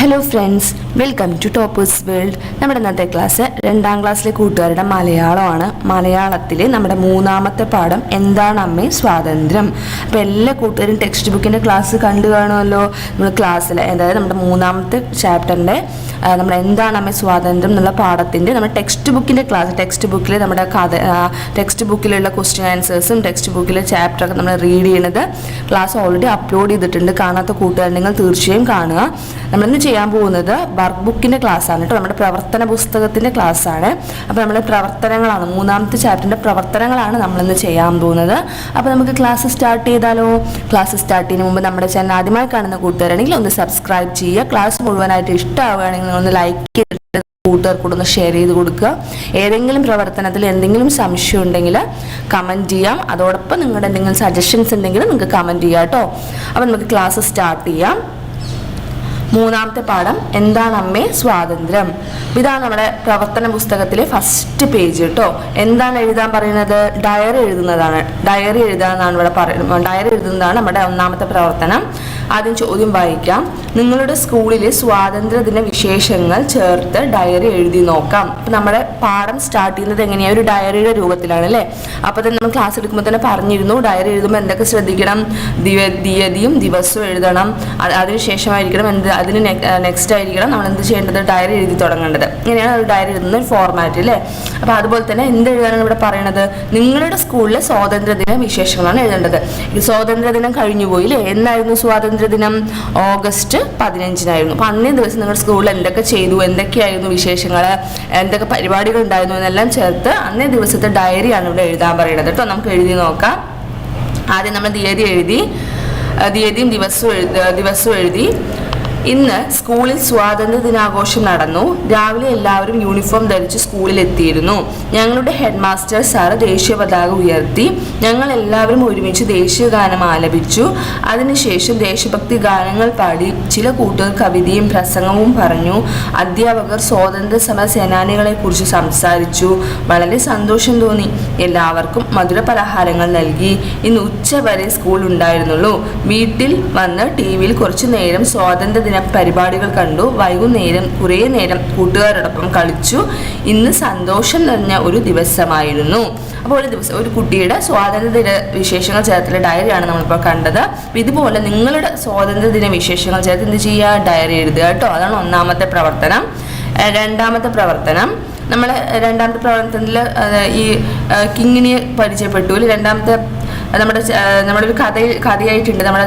Hello friends, welcome to toppers world നമ്മുടെ ഇന്നത്തെ class രണ്ടാം ക്ലാസ്സിലെ കൂട്ടുകാരുടെ മലയാളമാണ്. മലയാളത്തിൽ നമ്മുടെ മൂന്നാമത്തെ പാഠം എന്താണ് അമ്മേ? സ്വാതന്ത്ര്യം. അപ്പോൾ എല്ലാ കൂട്ടുകാരും ടെക്സ്റ്റ് ബുക്കിന്റെ ക്ലാസ് കണ്ടു കാണുമല്ലോ. നമ്മൾ ക്ലാസ്സിൽ അതായത് നമ്മുടെ മൂന്നാമത്തെ ചാപ്റ്ററിന്റെ നമ്മൾ എന്താണ് അമ്മേ സ്വാതന്ത്ര്യം എന്നുള്ള പാഠത്തിന്റെ നമ്മുടെ ടെക്സ്റ്റ് ബുക്കിന്റെ ക്ലാസ് ടെക്സ്റ്റ് ബുക്കിൽ നമ്മുടെ കഥ ടെക്സ്റ്റ് ബുക്കിലുള്ള ക്വസ്റ്റ്യൻ ആൻസേഴ്സും ടെക്സ്റ്റ് ബുക്കിലെ ചാപ്റ്ററൊക്കെ നമ്മൾ റീഡ് ചെയ്യുന്നത് ക്ലാസ് ഓൾറെഡി അപ്ലോഡ് ചെയ്തിട്ടുണ്ട്. കാണാത്ത കൂട്ടുകാരുണ്ടെങ്കിൽ തീർച്ചയായും കാണുക. നമ്മളിന്ന് ചെയ്യാൻ പോകുന്നത് വർക്ക് ബുക്കിന്റെ ആണ് കേട്ടോ. നമ്മുടെ പ്രവർത്തന പുസ്തകത്തിന്റെ ആണ് അപ്പോൾ നമ്മൾ പ്രവർത്തനങ്ങളാണ്. മൂന്നാമത്തെ ചാപ്റ്ററിന്റെ പ്രവർത്തനങ്ങളാണ് നമ്മളിന്ന് ചെയ്യാൻ പോകുന്നത്. അപ്പോൾ നമുക്ക് ക്ലാസ് സ്റ്റാർട്ട് ചെയ്താലോ? ക്ലാസ് സ്റ്റാർട്ട് ചെയ്യുന്ന മുമ്പ് നമ്മുടെ ചാനൽ ആദ്യമായി കാണുന്ന കൂട്ടുകാരാണെങ്കിൽ ഒന്ന് സബ്സ്ക്രൈബ് ചെയ്യുക. ക്ലാസ് മുഴുവനായിട്ട് ഇഷ്ടമാവുകയാണെങ്കിൽ ഒന്ന് ലൈക്ക് ചെയ്തിട്ട് കൂട്ടുകാർക്കൂടെ ഒന്ന് ഷെയർ ചെയ്ത് കൊടുക്കുക. ഏതെങ്കിലും പ്രവർത്തനത്തിൽ എന്തെങ്കിലും സംശയം ഉണ്ടെങ്കിൽ കമന്റ് ചെയ്യാം. അതോടൊപ്പം നിങ്ങളുടെ എന്തെങ്കിലും സജഷൻസ് ഉണ്ടെങ്കിൽ നിങ്ങൾക്ക് കമന്റ് ചെയ്യാം കേട്ടോ. അപ്പോൾ നമുക്ക് ക്ലാസ് സ്റ്റാർട്ട് ചെയ്യാം. മൂന്നാമത്തെ പാഠം എന്താണ് അമ്മേ സ്വാതന്ത്ര്യം? ഇതാണ് നമ്മുടെ പ്രവർത്തന പുസ്തകത്തിലെ ഫസ്റ്റ് പേജ് കേട്ടോ എന്താണ് എഴുതാൻ പറയുന്നത്? ഡയറി എഴുതുന്നതാണ്. ഡയറി എഴുതാന്നാണ് ഇവിടെ പറയുന്നത്. ഡയറി എഴുതുന്നതാണ് നമ്മുടെ ഒന്നാമത്തെ പ്രവർത്തനം. ആദ്യം ചോദ്യം വായിക്കാം. നിങ്ങളുടെ സ്കൂളിലെ സ്വാതന്ത്ര്യദിന വിശേഷങ്ങൾ ചേർത്ത് ഡയറി എഴുതി നോക്കാം. അപ്പം നമ്മുടെ പാഠം സ്റ്റാർട്ട് ചെയ്യുന്നത് എങ്ങനെയാണ് ഒരു ഡയറിയുടെ രൂപത്തിലാണ് അല്ലേ? അപ്പോൾ തന്നെ നമ്മൾ ക്ലാസ് എടുക്കുമ്പോൾ തന്നെ പറഞ്ഞിരുന്നു ഡയറി എഴുതുമ്പോൾ എന്തൊക്കെ ശ്രദ്ധിക്കണം? തീയതിയും ദിവസവും എഴുതണം. അത് അതിനുശേഷമായിരിക്കണം എന്ത് അതിന് നെക്സ്റ്റ് ആയിരിക്കണം. നമ്മൾ എന്ത് ചെയ്യേണ്ടത്? ഡയറി എഴുതി തുടങ്ങേണ്ടത്. ഇങ്ങനെയാണ് ഒരു ഡയറി എഴുതുന്ന ഒരു ഫോർമാറ്റ് അല്ലേ? അപ്പോൾ അതുപോലെ തന്നെ എന്ത് എഴുതാനാണ് ഇവിടെ പറയണത്? നിങ്ങളുടെ സ്കൂളിലെ സ്വാതന്ത്ര്യദിന വിശേഷങ്ങളാണ് എഴുതേണ്ടത്. സ്വാതന്ത്ര്യദിനം കഴിഞ്ഞു പോയില്ലേ? എന്നായിരുന്നു സ്വാതന്ത്ര്യദിനം ഓഗസ്റ്റ് പതിനഞ്ചിനായിരുന്നു. അപ്പോൾ അന്നേ ദിവസം നിങ്ങൾ സ്കൂളിൽ എന്തൊക്കെ ചെയ്തു എന്തൊക്കെയായിരുന്നു വിശേഷങ്ങൾ എന്തൊക്കെ പരിപാടികൾ ഉണ്ടായിരുന്നു എന്നെല്ലാം ചേർത്ത് അന്നേ ദിവസത്തെ ഡയറിയാണ് ഇവിടെ എഴുതാൻ പറയുന്നത്. കേട്ടോ നമുക്ക് എഴുതി നോക്കാം. ആദ്യം നമ്മൾ തീയതി എഴുതി തീയതിയും ദിവസവും എഴുതി ദിവസവും എഴുതി. ഇന്ന് സ്കൂളിൽ സ്വാതന്ത്ര്യ ദിനാഘോഷം നടന്നു. രാവിലെ എല്ലാവരും യൂണിഫോം ധരിച്ച് സ്കൂളിൽ എത്തിയിരുന്നു. ഞങ്ങളുടെ ഹെഡ് മാസ്റ്റർ സാറ് ദേശീയ പതാക ഉയർത്തി. ഞങ്ങൾ എല്ലാവരും ഒരുമിച്ച് ദേശീയ ഗാനം ആലപിച്ചു. അതിനുശേഷം ദേശഭക്തി ഗാനങ്ങൾ പാടി ചില കൂട്ടുകാർ കവിതയും പ്രസംഗവും പറഞ്ഞു. അധ്യാപകർ സ്വാതന്ത്ര്യ സമര സേനാനികളെ കുറിച്ച് സംസാരിച്ചു. വളരെ സന്തോഷം തോന്നി. എല്ലാവർക്കും മധുര പലഹാരങ്ങൾ നൽകി. ഇന്ന് ഉച്ച വരെ സ്കൂൾ ഉണ്ടായിരുന്നുള്ളൂ. വീട്ടിൽ വന്ന് ടി വിയിൽ കുറച്ചു നേരം സ്വാതന്ത്ര്യദിന പരിപാടികൾ കണ്ടു. വൈകുന്നേരം കുറേ നേരം കൂട്ടുകാരോടൊപ്പം കളിച്ചു. ഇന്ന് സന്തോഷം നിറഞ്ഞ ഒരു ദിവസമായിരുന്നു. അപ്പോൾ ഒരു ദിവസം ഒരു കുട്ടിയുടെ സ്വാതന്ത്ര്യദിന വിശേഷങ്ങൾ ചേർത്തുള്ള ഡയറിയാണ് നമ്മളിപ്പോൾ കണ്ടത്. ഇതുപോലെ നിങ്ങളുടെ സ്വാതന്ത്ര്യദിന വിശേഷങ്ങൾ ചേർത്ത് എന്ത് ചെയ്യുക? ഡയറി എഴുതുക കേട്ടോ. അതാണ് ഒന്നാമത്തെ പ്രവർത്തനം. രണ്ടാമത്തെ പ്രവർത്തനം. നമ്മൾ രണ്ടാമത്തെ പ്രവർത്തനത്തിൽ ഈ കിങ്ങിനെ പരിചയപ്പെട്ടു. രണ്ടാമത്തെ നമ്മുടെ നമ്മുടെ ഒരു കഥ കഥയായിട്ടുണ്ട്. നമ്മുടെ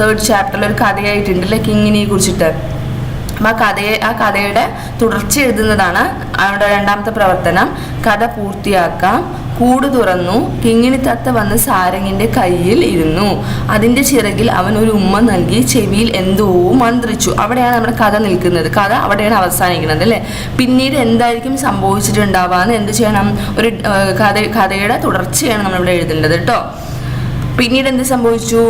തേർഡ് ചാപ്റ്ററിൽ ഒരു കഥയായിട്ടുണ്ട് അല്ലെ കിങ്ങിനെ കുറിച്ചിട്ട്. അപ്പം ആ കഥയെ ആ കഥയുടെ തുടർച്ച എഴുതുന്നതാണ് അവിടെ രണ്ടാമത്തെ പ്രവർത്തനം. കഥ പൂർത്തിയാക്കാം കൂട് തുറന്നു കിങ്ങിണി തത്ത വന്ന് സാരംഗിന്റെ കയ്യിൽ ഇരുന്നു. അതിന്റെ ചിറകിൽ അവൻ ഒരു ഉമ്മ നൽകി ചെവിയിൽ എന്തോ മന്ത്രിച്ചു. അവിടെയാണ് നമ്മുടെ കഥ നിൽക്കുന്നത്. കഥ അവിടെയാണ് അവസാനിക്കുന്നത് അല്ലേ പിന്നീട് എന്തായിരിക്കും സംഭവിച്ചിട്ടുണ്ടാവാന്ന് എന്ത് ചെയ്യണം? ഒരു കഥ കഥയുടെ തുടർച്ചയാണ് നമ്മളിവിടെ എഴുതേണ്ടത് കേട്ടോ പിന്നീട് എന്ത് സംഭവിച്ചു?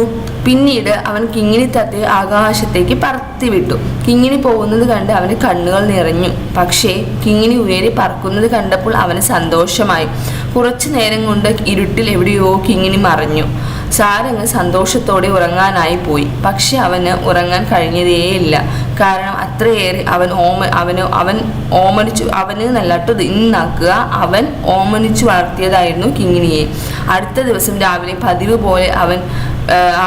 പിന്നീട് അവൻ കിങ്ങിണി തത്തെ ആകാശത്തേക്ക് പറത്തി വിട്ടു കിങ്ങിണി പോകുന്നത് കണ്ട് അവന് കണ്ണുകൾ നിറഞ്ഞു. പക്ഷേ കിങ്ങിണി ഉയരെ പറക്കുന്നത് കണ്ടപ്പോൾ അവന് സന്തോഷമായി. കുറച്ചു നേരം കൊണ്ട് ഇരുട്ടിൽ എവിടെയോ കിങ്ങിണി മറഞ്ഞു. സാരങ്ങ് സന്തോഷത്തോടെ ഉറങ്ങാനായി പോയി. പക്ഷെ അവന് ഉറങ്ങാൻ കഴിഞ്ഞതേയില്ല. കാരണം അത്രയേറെ അവൻ ഓമ അവന് അവൻ ഓമനിച്ചു അവന് നല്ലട്ടത് ഇന്നാക്കുക. അവൻ ഓമനിച്ചു വളർത്തിയതായിരുന്നു കിങ്ങിണിയെ. അടുത്ത ദിവസം രാവിലെ പതിവ് പോലെ അവൻ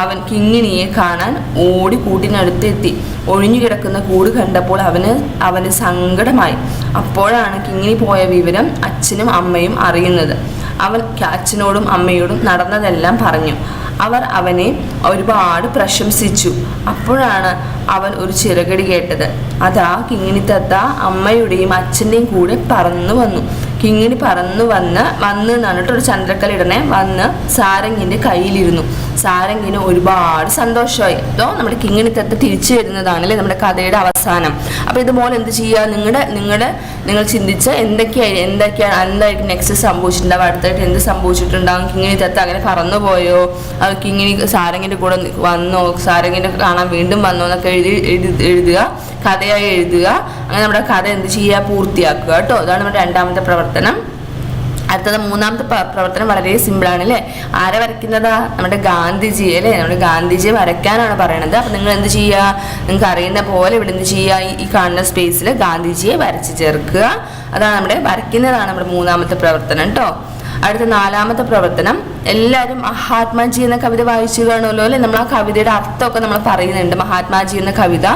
അവൻ കിങ്ങിണിയെ കാണാൻ ഓടി കൂട്ടിനടുത്തെത്തി. ഒഴിഞ്ഞു കിടക്കുന്ന കൂട് കണ്ടപ്പോൾ അവന് അവന് സങ്കടമായി. അപ്പോഴാണ് കിങ്ങിണി പോയ വിവരം അച്ഛനും അമ്മയും അറിയുന്നത്. അവൻ അച്ഛനോടും അമ്മയോടും നടന്നതെല്ലാം പറഞ്ഞു. അവർ അവനെ ഒരുപാട് പ്രശംസിച്ചു. അപ്പോഴാണ് അവൻ ഒരു ചിറകടി കേട്ടത്. അതാ കിങ്ങിണി അമ്മയുടെയും അച്ഛന്റെയും കൂടെ പറന്നു വന്നു. കിങ്ങിണി പറന്നു വന്ന് വന്ന് എന്നാണ് കേട്ടോ ഒരു ചന്ദ്രക്കല ഇടണേ. വന്ന് സാരംഗിന്റെ കയ്യിലിരുന്നു. സാരംഗിന് ഒരുപാട് സന്തോഷമായി. അതോ നമ്മുടെ കിങ്ങിണി തത്ത തിരിച്ചു വരുന്നതാണ് അല്ലേ നമ്മുടെ കഥയുടെ അവസാനം. അപ്പോൾ ഇതുപോലെ എന്ത് ചെയ്യുക? നിങ്ങളുടെ നിങ്ങളുടെ നിങ്ങൾ ചിന്തിച്ച് എന്തൊക്കെയായി എന്തൊക്കെയാണ് എന്തായിരിക്കും നെക്സ്റ്റ് സംഭവിച്ചിട്ടുണ്ടാവും അടുത്തായിട്ട് എന്ത് സംഭവിച്ചിട്ടുണ്ടാവും? കിങ്ങിണി തത്ത് അങ്ങനെ പറന്നു പോയോ? കിങ്ങിണി സാരംഗിന്റെ കൂടെ വന്നോ? സാരംഗിന്റെ കാണാൻ വീണ്ടും വന്നോ? എന്നൊക്കെ എഴുതി എഴുതി എഴുതുക. കഥയായി എഴുതുക. അങ്ങനെ നമ്മുടെ കഥ എന്ത് ചെയ്യുക? പൂർത്തിയാക്കുക കേട്ടോ. അതാണ് നമ്മുടെ രണ്ടാമത്തെ പ്രവർത്തനം. അടുത്തത് മൂന്നാമത്തെ പ്രവർത്തനം വളരെ സിമ്പിളാണ് അല്ലേ? ആരെ വരയ്ക്കുന്നതാ? നമ്മുടെ ഗാന്ധിജി അല്ലേ? നമ്മുടെ ഗാന്ധിജിയെ വരയ്ക്കാനാണ് പറയണത്. അപ്പൊ നിങ്ങൾ എന്ത് ചെയ്യുക? നിങ്ങൾക്ക് അറിയുന്ന പോലെ ഇവിടെ എന്ത് ചെയ്യുക? ഈ- കാണുന്ന സ്പേസിൽ ഗാന്ധിജിയെ വരച്ച് ചേർക്കുക. അതാണ് നമ്മുടെ വരയ്ക്കുന്നതാണ് നമ്മുടെ മൂന്നാമത്തെ പ്രവർത്തനം കേട്ടോ. അടുത്ത നാലാമത്തെ പ്രവർത്തനം. എല്ലാവരും മഹാത്മാജി എന്ന കവിത വായിച്ചു കാണുമല്ലോ അല്ലെ? നമ്മൾ ആ കവിതയുടെ അർത്ഥമൊക്കെ നമ്മൾ പറയുന്നുണ്ട്. മഹാത്മാജി എന്ന കവിത.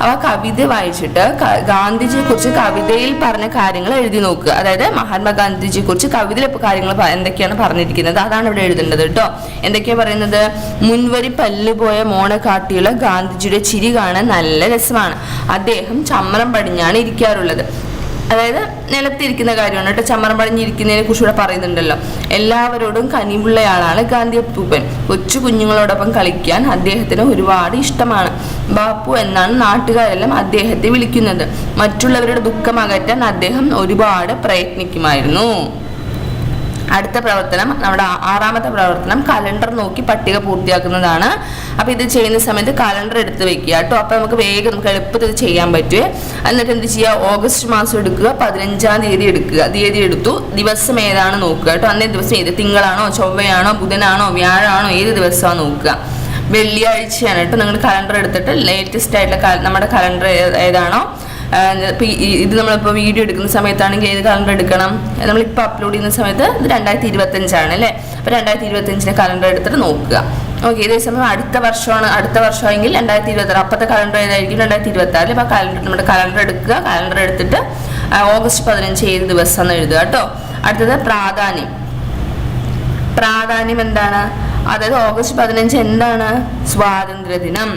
അപ്പൊ ആ കവിത വായിച്ചിട്ട് ഗാന്ധിജിയെ കുറിച്ച് കവിതയിൽ പറഞ്ഞ കാര്യങ്ങൾ എഴുതി നോക്കുക. അതായത് മഹാത്മാഗാന്ധിജിയെ കുറിച്ച് കവിതയിൽ ഇപ്പൊ കാര്യങ്ങൾ എന്തൊക്കെയാണ് പറഞ്ഞിരിക്കുന്നത്? അതാണ് ഇവിടെ എഴുതേണ്ടത് കേട്ടോ. എന്തൊക്കെയാ പറയുന്നത്? മുൻവരി പല്ലുപോയ മോണക്കാട്ടിയുള്ള ഗാന്ധിജിയുടെ ചിരി കാണാൻ നല്ല രസമാണ്. അദ്ദേഹം ചമ്മരം പടിഞ്ഞാണ് ഇരിക്കാറുള്ളത്. അതായത് നിലത്തിരിക്കുന്ന കാര്യമാണ് കേട്ടോ. ചമ്മറം പടിഞ്ഞിരിക്കുന്നതിനെ കുറിച്ച് പറയുന്നുണ്ടല്ലോ. എല്ലാവരോടും കനിവുള്ളയാളാണ് ഗാന്ധി അപ്പൂപ്പൻ. കൊച്ചു കുഞ്ഞുങ്ങളോടൊപ്പം കളിക്കാൻ അദ്ദേഹത്തിന് ഒരുപാട് ഇഷ്ടമാണ്. ബാപ്പു എന്നാണ് നാട്ടുകാരെല്ലാം അദ്ദേഹത്തെ വിളിക്കുന്നത്. മറ്റുള്ളവരുടെ ദുഃഖം അകറ്റാൻ അദ്ദേഹം ഒരുപാട് പ്രയത്നിക്കുമായിരുന്നു. അടുത്ത പ്രവർത്തനം നമ്മുടെ ആറാമത്തെ പ്രവർത്തനം കലണ്ടർ നോക്കി പട്ടിക പൂർത്തിയാക്കുന്നതാണ്. അപ്പൊ ഇത് ചെയ്യുന്ന സമയത്ത് കലണ്ടർ എടുത്ത് വെക്കുക കേട്ടോ. അപ്പൊ നമുക്ക് വേഗം നമുക്ക് എളുപ്പത്തിൽ ചെയ്യാൻ പറ്റുമേ എന്നിട്ട് എന്ത് ചെയ്യുക? ഓഗസ്റ്റ് മാസം എടുക്കുക. പതിനഞ്ചാം തീയതി എടുക്കുക. തീയതി എടുത്തു. ദിവസം ഏതാണ് നോക്കുക കേട്ടോ. അന്നേ ദിവസം ഏത്? തിങ്കളാണോ ചൊവ്വയാണോ ബുധനാണോ വ്യാഴാണോ ഏത് ദിവസമാണ് നോക്കുക? വെള്ളിയാഴ്ചയാണ് കേട്ടോ. നിങ്ങൾ കലണ്ടർ എടുത്തിട്ട് ലേറ്റസ്റ്റ് ആയിട്ടുള്ള നമ്മുടെ കലണ്ടർ ഏതാണോ ഇത് നമ്മളിപ്പോൾ വീഡിയോ എടുക്കുന്ന സമയത്താണെങ്കിൽ ഏത് കലണ്ടർ എടുക്കണം? നമ്മളിപ്പോൾ അപ്ലോഡ് ചെയ്യുന്ന സമയത്ത് ഇത് രണ്ടായിരത്തി ഇരുപത്തഞ്ചാണ് അല്ലേ? അപ്പോൾ രണ്ടായിരത്തി ഇരുപത്തഞ്ചിന്റെ കലണ്ടർ എടുത്തിട്ട് നോക്കുക. ഓക്കെ ഇതേ സമയം അടുത്ത വർഷമാണ് അടുത്ത വർഷമെങ്കിൽ രണ്ടായിരത്തി ഇരുപത്തി അപ്പത്തെ കലണ്ടർ ഏതായിരിക്കും? രണ്ടായിരത്തി ഇരുപത്തി ആറിൽ അപ്പോൾ കലണ്ടർ നമ്മുടെ കലണ്ടർ എടുക്കുക കലണ്ടർ എടുത്തിട്ട് ഓഗസ്റ്റ് പതിനഞ്ച് ഏത് ദിവസം എന്ന് എഴുതുക കേട്ടോ. അടുത്തത് പ്രാധാന്യം. പ്രാധാന്യം എന്താണ്? അതായത് ഓഗസ്റ്റ് പതിനഞ്ച് എന്താണ്? സ്വാതന്ത്ര്യ ദിനം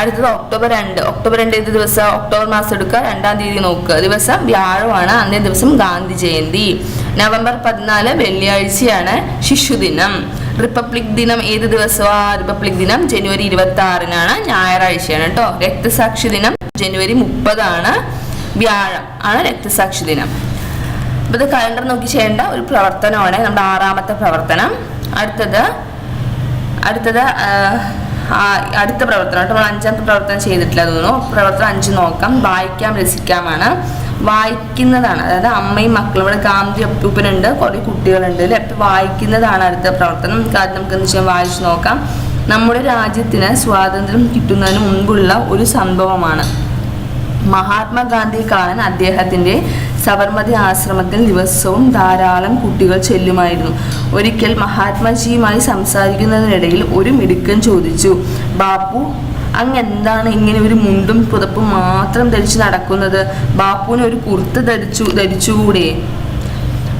അടുത്തത് ഒക്ടോബർ രണ്ട്. ഒക്ടോബർ രണ്ട് ഏത് ദിവസം? ഒക്ടോബർ മാസം എടുക്കുക. രണ്ടാം തീയതി നോക്കുക. ദിവസം വ്യാഴമാണ്. അന്നേ ദിവസം ഗാന്ധി ജയന്തി. നവംബർ പതിനാല് വെള്ളിയാഴ്ചയാണ് ശിശുദിനം. റിപ്പബ്ലിക് ദിനം ഏത് ദിവസമാണ് റിപ്പബ്ലിക് ദിനം ജനുവരി ഇരുപത്തി ആറിനാണ് ഞായറാഴ്ചയാണ് കേട്ടോ രക്തസാക്ഷി ദിനം ജനുവരി മുപ്പതാണ്. വ്യാഴം ആണ് രക്തസാക്ഷി ദിനം. അപ്പോൾ ഇത് കലണ്ടർ നോക്കി ചെയ്യേണ്ട ഒരു പ്രവർത്തനമാണ്. നമ്മുടെ ആറാമത്തെ പ്രവർത്തനം. അടുത്തത് അടുത്തത് അടുത്ത പ്രവർത്തനം കേട്ടോ. നമ്മൾ അഞ്ചാമത്തെ പ്രവർത്തനം ചെയ്തിട്ടില്ല തോന്നുന്നു. പ്രവർത്തനം അഞ്ച് നോക്കാം. വായിക്കാം രസിക്കാമാണ്. വായിക്കുന്നതാണ്. അതായത് അമ്മയും മക്കളും. ഇവിടെ ഗാന്ധി അപ്പൂപ്പനുണ്ട് കുറേ കുട്ടികളുണ്ട് അല്ലേ? അപ്പം വായിക്കുന്നതാണ് അടുത്ത പ്രവർത്തനം. ആദ്യം നമുക്ക് എന്ന് വെച്ചാൽ വായിച്ചു നോക്കാം. നമ്മുടെ രാജ്യത്തിന് സ്വാതന്ത്ര്യം കിട്ടുന്നതിന് മുൻപുള്ള ഒരു സംഭവമാണ്. മഹാത്മാഗാന്ധി കാണാൻ അദ്ദേഹത്തിന്റെ സബർമതി ആശ്രമത്തിൽ ദിവസവും ധാരാളം കുട്ടികൾ ചെല്ലുമായിരുന്നു. ഒരിക്കൽ മഹാത്മാജിയുമായി സംസാരിക്കുന്നതിനിടയിൽ ഒരു മിടുക്കൻ ചോദിച്ചു ബാപ്പു അങ്ങ് എന്താണ് ഇങ്ങനെ ഒരു മുണ്ടും പുതപ്പും മാത്രം ധരിച്ചു നടക്കുന്നത്? ബാപ്പുവിന് ഒരു കുർത്ത ധരിച്ചു ധരിച്ചുകൂടെ?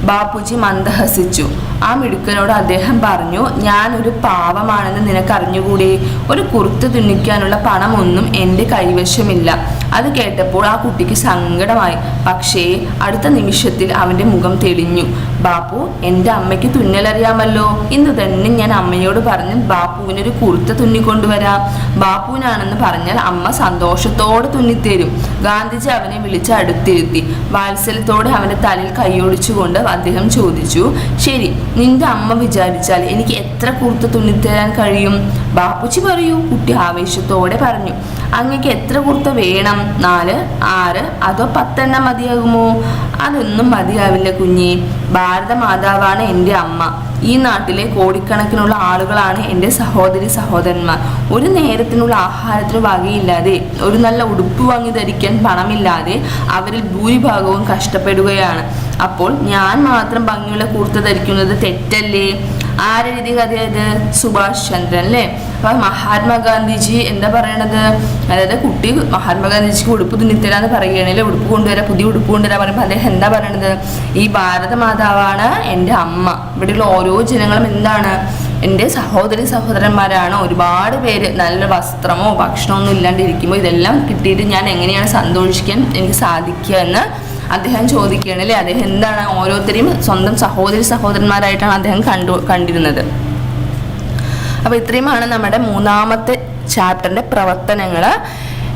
ബാപ്പുജി മന്ദഹസിച്ചു. ആ മിടുക്കനോട് അദ്ദേഹം പറഞ്ഞു ഞാൻ ഒരു പാവമാണെന്ന് നിനക്ക് അറിഞ്ഞുകൂടെ ഒരു കുർത്ത് തുന്നിക്കാനുള്ള പണമൊന്നും എന്റെ കൈവശമില്ല. അത് കേട്ടപ്പോൾ ആ കുട്ടിക്ക് സങ്കടമായി. പക്ഷേ അടുത്ത നിമിഷത്തിൽ അവന്റെ മുഖം തെളിഞ്ഞു. ബാപ്പു എന്റെ അമ്മയ്ക്ക് തുന്നലറിയാമല്ലോ. ഇന്ന് തന്നെ ഞാൻ അമ്മയോട് പറഞ്ഞ് ബാപ്പുവിനൊരു കുർത്ത തുന്നിക്കൊണ്ടുവരാം. ബാപ്പുവിനാണെന്ന് പറഞ്ഞാൽ അമ്മ സന്തോഷത്തോടെ തുന്നിത്തരും. ഗാന്ധിജി അവനെ വിളിച്ച് അടുത്തിരുത്തി. വാത്സല്യത്തോടെ അവന്റെ തലയിൽ കൈയൊടിച്ചുകൊണ്ട് അദ്ദേഹം ചോദിച്ചു ശരി നിന്റെ അമ്മ വിചാരിച്ചാൽ എനിക്ക് എത്ര കുർത്ത തുന്നിത്തരാൻ കഴിയും? ബാപ്പുച്ചി പറയൂ. കുട്ടി ആവേശത്തോടെ പറഞ്ഞു. അങ്ങക്ക് എത്ര കുർത്ത വേണം? നാല് ആറ് അതോ പത്തെണ്ണം മതിയാകുമോ? അതൊന്നും മതിയാവില്ല കുഞ്ഞെ. ഭാരത മാതാവാണ് എന്റെ അമ്മ. ഈ നാട്ടിലെ കോടിക്കണക്കിനുള്ള ആളുകളാണ് എന്റെ സഹോദരി സഹോദരന്മാർ. ഒരു നേരത്തിനുള്ള ആഹാരത്തിന് വകയില്ലാതെ ഒരു നല്ല ഉടുപ്പ് വാങ്ങി ധരിക്കാൻ പണമില്ലാതെ അവരിൽ ഭൂരിഭാഗവും കഷ്ടപ്പെടുകയാണ്. അപ്പോൾ ഞാൻ മാത്രം ഭംഗിയുള്ള കുർത്ത ധരിക്കുന്നത് തെറ്റല്ലേ? ആരെഴുതിയ അതായത് സുഭാഷ് ചന്ദ്രൻ അല്ലേ അപ്പൊ മഹാത്മാഗാന്ധിജി എന്താ പറയണത്? അതായത് കുട്ടി മഹാത്മാഗാന്ധിജിക്ക് ഉടുപ്പ് തുന്നിത്തരാന്ന് പറയുകയാണെങ്കിൽ ഉടുപ്പ് കൊണ്ടുവരാ പുതിയ ഉടുപ്പ് കൊണ്ടുവരാൻ പറയുമ്പോൾ അദ്ദേഹം എന്താ പറയണത്? ഈ ഭാരത മാതാവാണ് എന്റെ അമ്മ. ഇവിടെയുള്ള ഓരോ ജനങ്ങളും എന്താണ്? എന്റെ സഹോദരി സഹോദരന്മാരാണ്. ഒരുപാട് പേര് നല്ല വസ്ത്രമോ ഭക്ഷണമോ ഒന്നും ഇല്ലാണ്ടിരിക്കുമ്പോൾ ഇതെല്ലാം കിട്ടിയിട്ട് ഞാൻ എങ്ങനെയാണ് സന്തോഷിക്കാൻ എനിക്ക് സാധിക്കുക എന്ന് അദ്ദേഹം ചോദിക്കുകയാണ് അല്ലേ? അദ്ദേഹം എന്താണ് ഓരോരുത്തരെയും സ്വന്തം സഹോദരി സഹോദരന്മാരായിട്ടാണ് അദ്ദേഹം കണ്ടു കണ്ടിരുന്നത്? അപ്പോൾ ഇത്രയുമാണ് നമ്മുടെ മൂന്നാമത്തെ ചാപ്റ്ററിന്റെ പ്രവർത്തനങ്ങൾ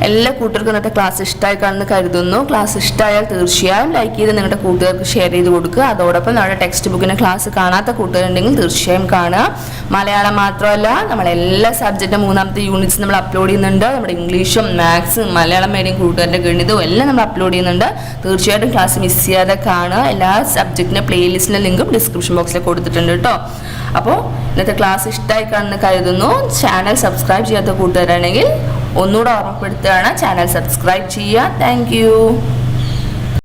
എല്ലാ കൂട്ടുകാർക്കും ഇന്നത്തെ ക്ലാസ് ഇഷ്ടമായി കാണുന്നു കരുതുന്നു. ക്ലാസ് ഇഷ്ടമായാൽ തീർച്ചയായും ലൈക്ക് ചെയ്ത് നിങ്ങളുടെ കൂട്ടുകാർക്ക് ഷെയർ ചെയ്ത് കൊടുക്കുക. അതോടൊപ്പം നമ്മുടെ ടെക്സ്റ്റ് ബുക്കിന്റെ ക്ലാസ് കാണാത്ത കൂട്ടുകാരുണ്ടെങ്കിൽ തീർച്ചയായും കാണുക. മലയാളം മാത്രമല്ല നമ്മൾ എല്ലാ സബ്ജക്റ്റും മൂന്നാമത്തെ യൂണിറ്റ്സ് നമ്മൾ അപ്ലോഡ് ചെയ്യുന്നുണ്ട്. നമ്മുടെ ഇംഗ്ലീഷും മാത്സും മലയാളം മീഡിയം കൂട്ടുകാരുടെ ഗണിതവും എല്ലാം നമ്മൾ അപ്ലോഡ് ചെയ്യുന്നുണ്ട്. തീർച്ചയായിട്ടും ക്ലാസ് മിസ് ചെയ്യാതെ കാണുക. എല്ലാ സബ്ജക്റ്റിന്റെ പ്ലേലിസ്റ്റിന്റെ ലിങ്കും ഡിസ്ക്രിപ്ഷൻ ബോക്സിൽ കൊടുത്തിട്ടുണ്ട് കേട്ടോ അപ്പോൾ ഇന്നത്തെ ക്ലാസ് ഇഷ്ടമായി കാണുന്ന കരുതുന്നു. ചാനൽ സബ്സ്ക്രൈബ് ചെയ്യാത്ത കൂട്ടുകാരാണെങ്കിൽ ഒന്നുകൂടെ ഓർമ്മപ്പെടുത്തുകയാണ് ചാനൽ സബ്സ്ക്രൈബ് ചെയ്യുക. താങ്ക്